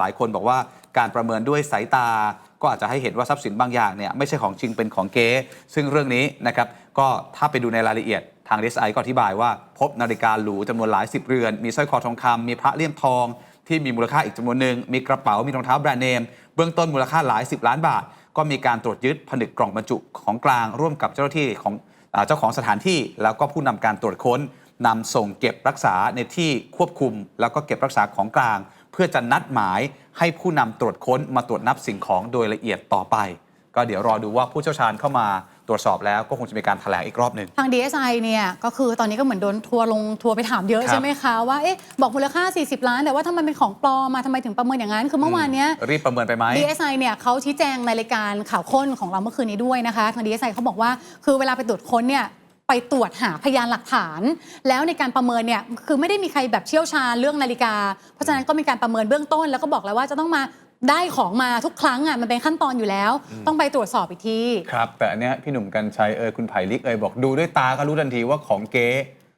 หลายคนบอกว่าการประเมินด้วยสายตา ก็อาจจะให้เห็นว่าทรัพย์สินบางอย่างเนี่ยไม่ใช่ของจริงเป็นของเก๊ซึ่งเรื่องนี้นะครับก็ถ้าไปดูในรายละเอียดทางดีไอก็อธิบายว่า พบนาฬิกาหรูจำนวนหลายสิบเรือน มีสร้อยคอทองคำมีพระเลี่ยมทอง ที่มีมูลค่าอีกจำนวนหนึ่งมีกระเป๋ามีรองเท้าแบรนด์เนม เบื้องต้นมูลค่าหลาย10ล้านบาท ก็มีการตรวจยึดผนึกกล่องบรรจุของกลางร่วมกับเจ้าหน้าที่ของอเจ้าของสถานที่ แล้วก็ผู้นำการตรวจค้นนำส่งเก็บรักษาในที่ควบคุม แล้วก็เก็บรักษาของกลาง พื่อจะนัดหมายให้ผู้นำตรวจค้นมาตรวจนับสิ่งของโดยละเอียดต่อไป ก็เดี๋ยวรอดูว่าผู้เชี่ยวชาญเข้ามาตรวจสอบแล้วก็คงจะมีการแถลงอีกรอบหนึ่งทาง DSI เนี่ยก็คือตอนนี้ก็เหมือนโดนทัวร์ลงทัวร์ไปถามเยอะครับใช่ไหมคะ ว่าเอ๊ะบอกมูลค่า 40 ล้าน แต่ว่าถ้ามันเป็นของปลอมมาทำไมถึงประเมินอย่างนั้น คือเมื่อวานเนี้ยรีบประเมินไปไหม DSI เนี่ยเขาชี้แจงในรายการข่าวค้นของเราเมื่อคืนนี้ด้วยนะคะ ทาง DSI เขาบอกว่าคือเวลาไปตรวจค้นเนี่ย ไปตรวจหาพยานหลักฐาน แล้วในการประเมินเนี่ยคือไม่ได้มีใครแบบเชี่ยวชาญเรื่องนาฬิกา เพราะฉะนั้นก็มีการประเมินเบื้องต้น แล้วก็บอกแล้วว่าจะต้องมาได้ของมาทุกครั้งอะมันเป็นขั้นตอนอยู่แล้ว ต้องไปตรวจสอบอีกทีครับ แต่อันเนี้ยพี่หนุ่มกัญชัยเอยคุณไผ่ลิกเอยบอกดูด้วยตาก็รู้ทันทีว่าของเก๊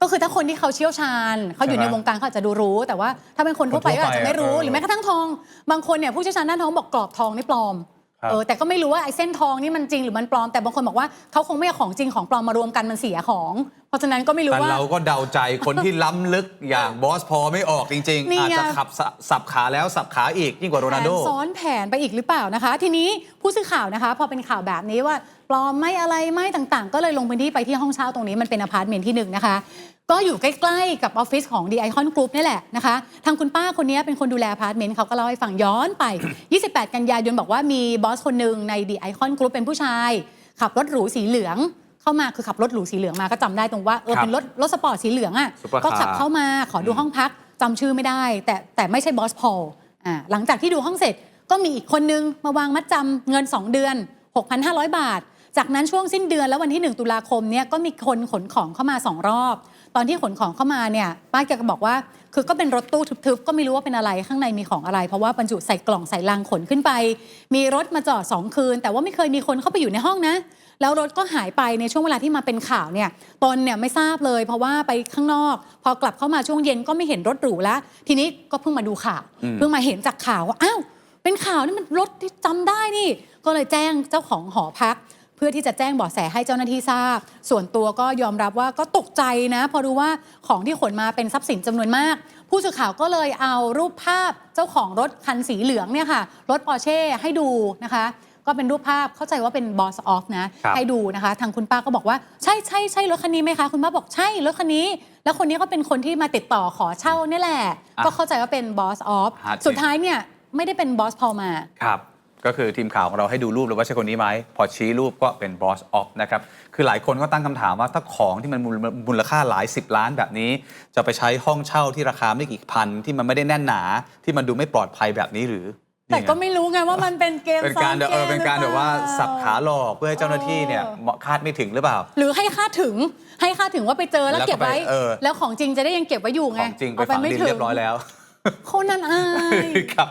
ก็คือถ้าคนที่เขาเชี่ยวชาญ เขาอยู่ใช่ในไหมวงการเขาอาจจะดูรู้ แต่ว่าถ้าเป็นคนทั่วไปคนทั่วก็อาจจะไม่รู้ไปอะหรือแม้กระทั่งทอง บางคนเนี่ยผู้เชี่ยวชาญด้านทองบอกกรอบทองนี่ปลอมครับ เออแต่ก็ไม่รู้ว่าไอ้เส้นทองนี่มันจริงหรือมันปลอมแต่บางคนบอกว่าเขาคงไม่เอาของจริงของปลอมมารวมกันมันเสียของ เพราะฉะนั้นก็ไม่รู้แต่ว่า เราก็เดาใจคนที่ล้ำลึกอย่างบอสพอไม่ออกจริง นี่ๆอาจไงจะขับสสับขาแล้วสับขาอีกยิ่งกว่าโรแผนัลนโดซ้อนแผนไปอีกหรือเปล่านะคะ ทีนี้ผู้สื่อข่าวนะคะ พอเป็นข่าวแบบนี้ว่า ปลอมไม่อะไรไม่ต่างๆ ก็เลยลงพื้นที่ไปที่ห้องเช่าตรงนี้มันเป็นอพาร์ตเมนต์ที่หนึ่งนะคะ ก็อยู่ใกล้ๆกับออฟฟิศของ The Icon Group นี่แหละนะคะทางคุณป้าคนนี้เป็นคนดูแลอพาร์ตเมนต์เขาก็เล่าให้ฟังย้อนไป 28 กันยายนบอกว่ามีบอสคนหนึ่งใน The Icon Group เป็นผู้ชายขับรถหรูสีเหลืองเข้ามาคือขับรถหรูสีเหลืองมาก็จำได้ตรงว่าเออครับเป็นรถรถสปอร์ตสีเหลืองอะซุปเปอร์ก็ขับคาร์เข้ามาขอดูห้องพักจำชื่อไม่ได้ แต่แต่ไม่ใช่บอสพอลอ่าหลังจากที่ดูห้องเสร็จก็มีอีกคนนึงมาวางมัดจำเงิน 2 เดือน 6,500 บาท จากนั้นช่วงสิ้นเดือนแล้ววันที่ 1 ตุลาคมเนี่ยก็มีคนขนของเข้ามา 2 รอบ ตอนที่ขนของเข้ามาเนี่ยป้าแกก็บอกว่า คือก็เป็นรถตู้ทึบๆ ก็ไม่รู้ว่าเป็นอะไรข้างในมีของอะไร เพราะว่าบรรจุใส่กล่องใส่ลังขนขึ้นไป มีรถมาจอดสองคืน แต่ว่าไม่เคยมีคนเข้าไปอยู่ในห้องนะ แล้วรถก็หายไปในช่วงเวลาที่มาเป็นข่าวเนี่ยตนเนี่ยไม่ทราบเลย เพราะว่าไปข้างนอก พอกลับเข้ามาช่วงเย็นก็ไม่เห็นรถหรูแล้ว ทีนี้ก็เพิ่งมาดูข่าวอืมเพิ่งมาเห็นจากข่าวว่าอ้าวเป็นข่าวนี่มันรถที่จำได้นี่ ก็เลยแจ้งเจ้าของหอพักเพื่อที่จะแจ้งเบาะแสให้เจ้าหน้าที่ทราบ ส่วนตัวก็ยอมรับว่าก็ตกใจนะพอรู้ว่าของที่ขนมาเป็นทรัพย์สินจำนวนมาก ผู้สื่อข่าวก็เลยเอารูปภาพเจ้าของรถคันสีเหลืองเนี่ยค่ะ รถปอร์เช่ให้ดูนะคะ ก็เป็นรูปภาพเข้าใจว่าเป็นบอสออฟนะครับให้ดูนะคะ ทางคุณป้าก็บอกว่าใช่ใช่ใช่รถคันนี้ไหมคะ คุณป้าบอกใช่รถคันนี้ แล้วคนนี้ก็เป็นคนที่มาติดต่อขอเช่านี่แหละอะก็เข้าใจว่าเป็นบอสออฟหาจริงสุดท้ายเนี่ยไม่ได้เป็นบอสพอลมาครับ ก็คือทีมข่าวของเราให้ดูรูปเลยว่าใช่คนนี้ไหมพอชี้รูปก็เป็นบอสออฟนะครับคือหลายคนก็ตั้งคำถามว่าถ้าของที่มันมูลมูลค่าหลาย 10 ล้านแบบนี้ จะไปใช้ห้องเช่าที่ราคาไม่กี่พัน ที่มันไม่ได้แน่นหนา ที่มันดูไม่ปลอดภัยแบบนี้หรือ แต่นี่ไงก็ไม่รู้ไงว่ามันเป็นเกมเป็นซ้อการนแบบเกเออมเป็นการแบบว่าหรือเปล่สับขาหลอกเพื่อให้เจ้าหน้าที่เนี่ยเหมาะคาดไม่ถึงหรือเปล่า หรือให้คาดถึงให้คาดถึงว่าไปเจอแล้วแล้วก็เก็บไว้ไปเออแล้วของจริงจะได้ยังเก็บไว้อยู่ขไงองจริงไปเอาฝังไม่ดินถึเรียบร้อยแล้วคนนั้นอายครับ